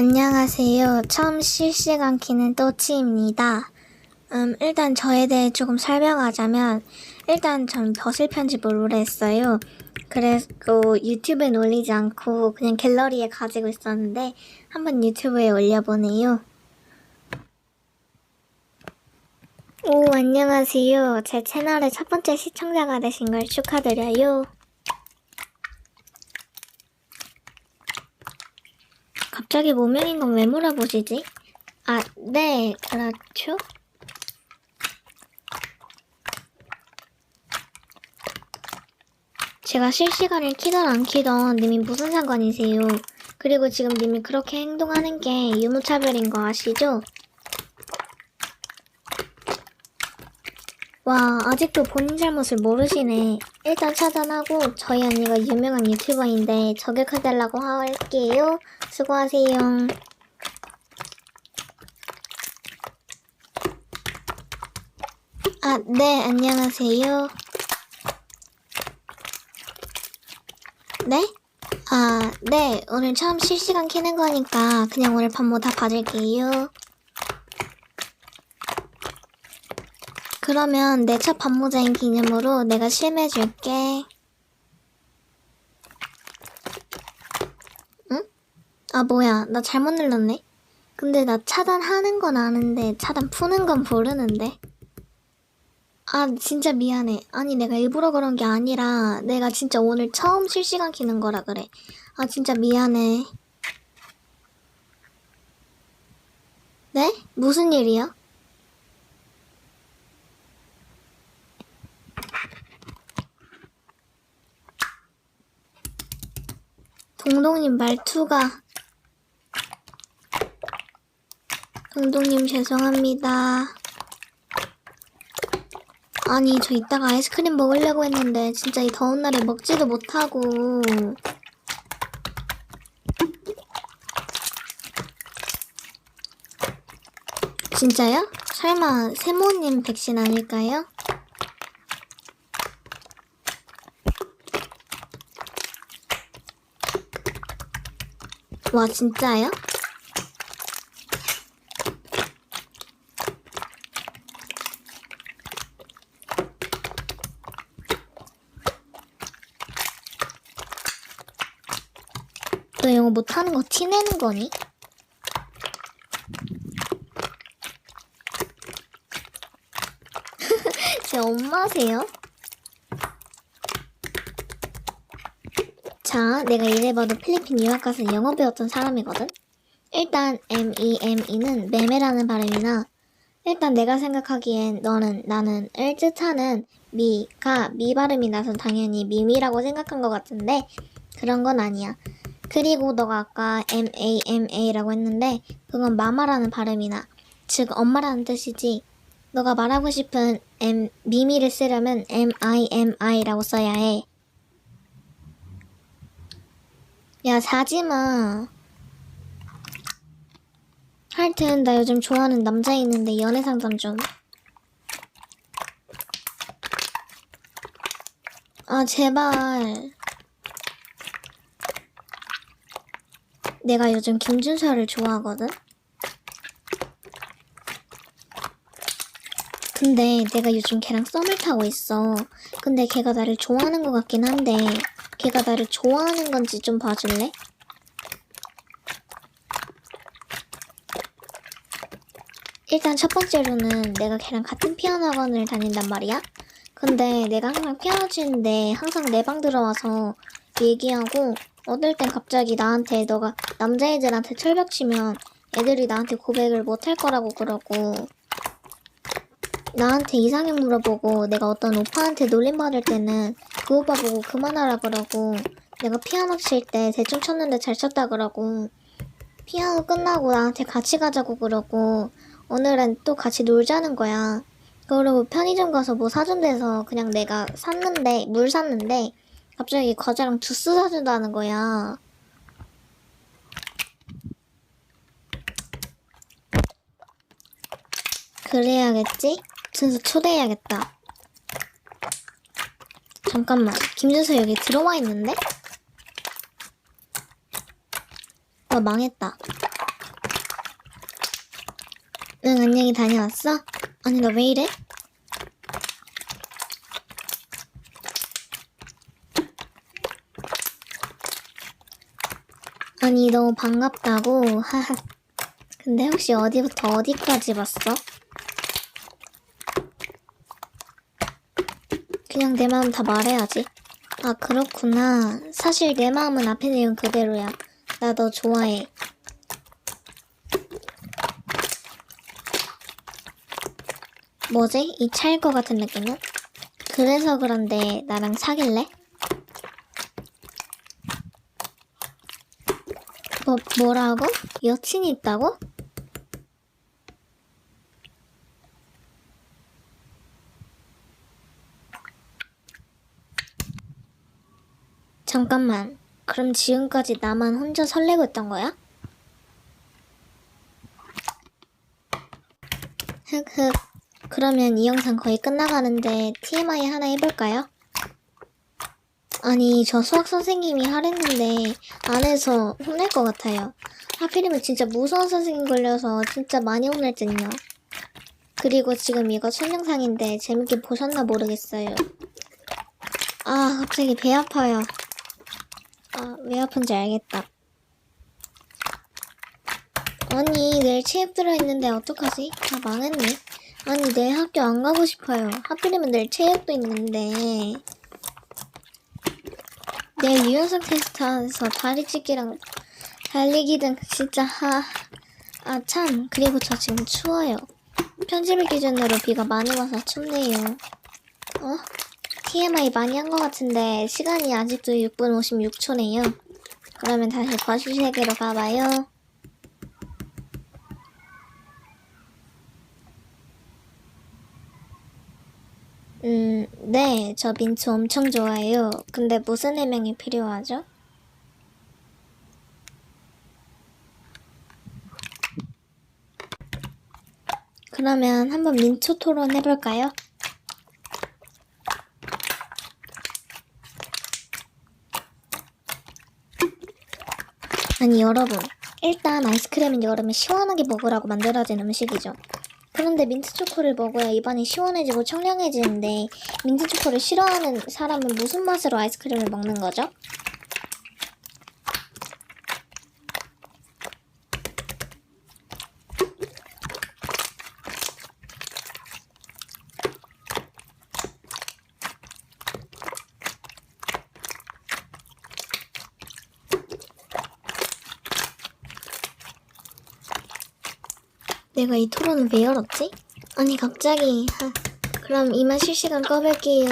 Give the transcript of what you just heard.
안녕하세요. 처음 실시간 키는 또치입니다. 음, 일단 저에 대해 조금 설명하자면, 일단 전 버슬 편집을 오래 했어요. 그리고 유튜브에 올리지 않고 그냥 갤러리에 가지고 있었는데, 한번 유튜브에 올려보네요. 오, 안녕하세요. 제 채널의 첫 번째 시청자가 되신 걸 축하드려요. 갑자기 무명인 건 왜 물어보시지? 아, 네, 그렇죠? 제가 실시간을 키던 안 키던 님이 무슨 상관이세요? 그리고 지금 님이 그렇게 행동하는 게 유무차별인 거 아시죠? 와, 아직도 본인 잘못을 모르시네. 일단 차단하고 저희 언니가 유명한 유튜버인데 저격해달라고 할게요. 수고하세요. 아, 네, 안녕하세요. 네? 아, 네, 오늘 처음 실시간 키는 거니까 그냥 오늘 반모 다 봐줄게요. 그러면 내 첫 반모자인 기념으로 내가 심해줄게. 응? 아, 뭐야. 나 잘못 눌렀네. 근데 나 차단하는 건 아는데 차단 푸는 건 모르는데. 아, 진짜 미안해. 아니, 내가 일부러 그런 게 아니라 내가 진짜 오늘 처음 실시간 키는 거라 그래. 아, 진짜 미안해. 네? 무슨 일이야? 동동님 말투가 동동님 죄송합니다. 아니 저 이따가 아이스크림 먹으려고 했는데 진짜 이 더운 날에 먹지도 못하고 진짜요? 설마 세모님 백신 아닐까요? 와 진짜요? 너 영어 못하는 거 티내는 거니? 제 엄마세요? 자, 내가 이래봐도 필리핀 유학 가서 영어 배웠던 사람이거든? 일단 MEME는 매매라는 발음이나 일단 내가 생각하기엔 너는 나는 을 뜻하는 미가 미 발음이 나서 당연히 미미라고 생각한 것 같은데 그런 건 아니야. 그리고 너가 아까 MAMA라고 했는데 그건 마마라는 발음이나 즉 엄마라는 뜻이지. 너가 말하고 싶은 M 미미를 쓰려면 MIMI라고 써야 해. 야, 자지 마. 하여튼, 나 요즘 좋아하는 남자 있는데 연애 상담 좀. 아, 제발. 내가 요즘 김준서를 좋아하거든? 근데 내가 요즘 걔랑 썸을 타고 있어. 근데 걔가 나를 좋아하는 것 같긴 한데, 걔가 나를 좋아하는 건지 좀 봐줄래? 일단 첫 번째로는 내가 걔랑 같은 피아노 학원을 다닌단 말이야. 근데 내가 항상 피아노 치는데 항상 내 방 들어와서 얘기하고 어떨 땐 갑자기 나한테 너가 남자애들한테 철벽 치면 애들이 나한테 고백을 못 할 거라고 그러고 나한테 이상형 물어보고 내가 어떤 오빠한테 놀림받을 때는 그 오빠 보고 그만하라 그러고 내가 피아노 칠 때 대충 쳤는데 잘 쳤다 그러고 피아노 끝나고 나한테 같이 가자고 그러고 오늘은 또 같이 놀자는 거야. 그러고 편의점 가서 뭐 사준대서 그냥 내가 샀는데 물 샀는데 갑자기 과자랑 주스 사준다는 거야. 그래야겠지? 준수 초대해야겠다. 잠깐만, 김준수 여기 들어와 있는데? 나 망했다. 응, 안녕히 다녀왔어? 아니, 너왜 이래? 아니, 너무 반갑다고. 하하. 근데 혹시 어디부터 어디까지 봤어? 그냥 내 마음 다 말해야지. 아, 그렇구나. 사실 내 마음은 앞에 내용 그대로야. 나 너 좋아해. 뭐지? 이 차일 것 같은 느낌은? 그래서 그런데 나랑 사귈래? 뭐, 뭐라고? 여친이 있다고? 잠깐만. 그럼 지금까지 나만 혼자 설레고 있던 거야? 흑흑. 그러면 이 영상 거의 끝나가는데 TMI 하나 해볼까요? 아니, 저 수학 선생님이 하랬는데 안에서 혼낼 것 같아요. 하필이면 진짜 무서운 선생님 걸려서 진짜 많이 혼날 듯요. 그리고 지금 이거 첫 영상인데 재밌게 보셨나 모르겠어요. 아, 갑자기 배 아파요. 아, 왜 아픈지 알겠다. 아니, 내일 체육 들어있는데 어떡하지? 다 망했네. 아니, 내일 학교 안 가고 싶어요. 하필이면 내일 체육도 있는데. 내일 유연성 테스트에서 다리 찢기랑 달리기 등 진짜 하... 아, 참. 그리고 저 지금 추워요. 편집일 기준으로 비가 많이 와서 춥네요. 어? TMI 많이 한 것 같은데 시간이 아직도 6분 56초네요. 그러면 다시 거실 세계로 가봐요. 음, 네, 저 민트 엄청 좋아해요. 근데 무슨 해명이 필요하죠? 그러면 한번 민초 토론 해볼까요? 아니 여러분 일단 아이스크림은 여름에 시원하게 먹으라고 만들어진 음식이죠 그런데 민트초코를 먹어야 입안이 시원해지고 청량해지는데 민트초코를 싫어하는 사람은 무슨 맛으로 아이스크림을 먹는 거죠? 내가 이 토론을 왜 열었지? 아니 갑자기 하, 그럼 이만 실시간 꺼볼게요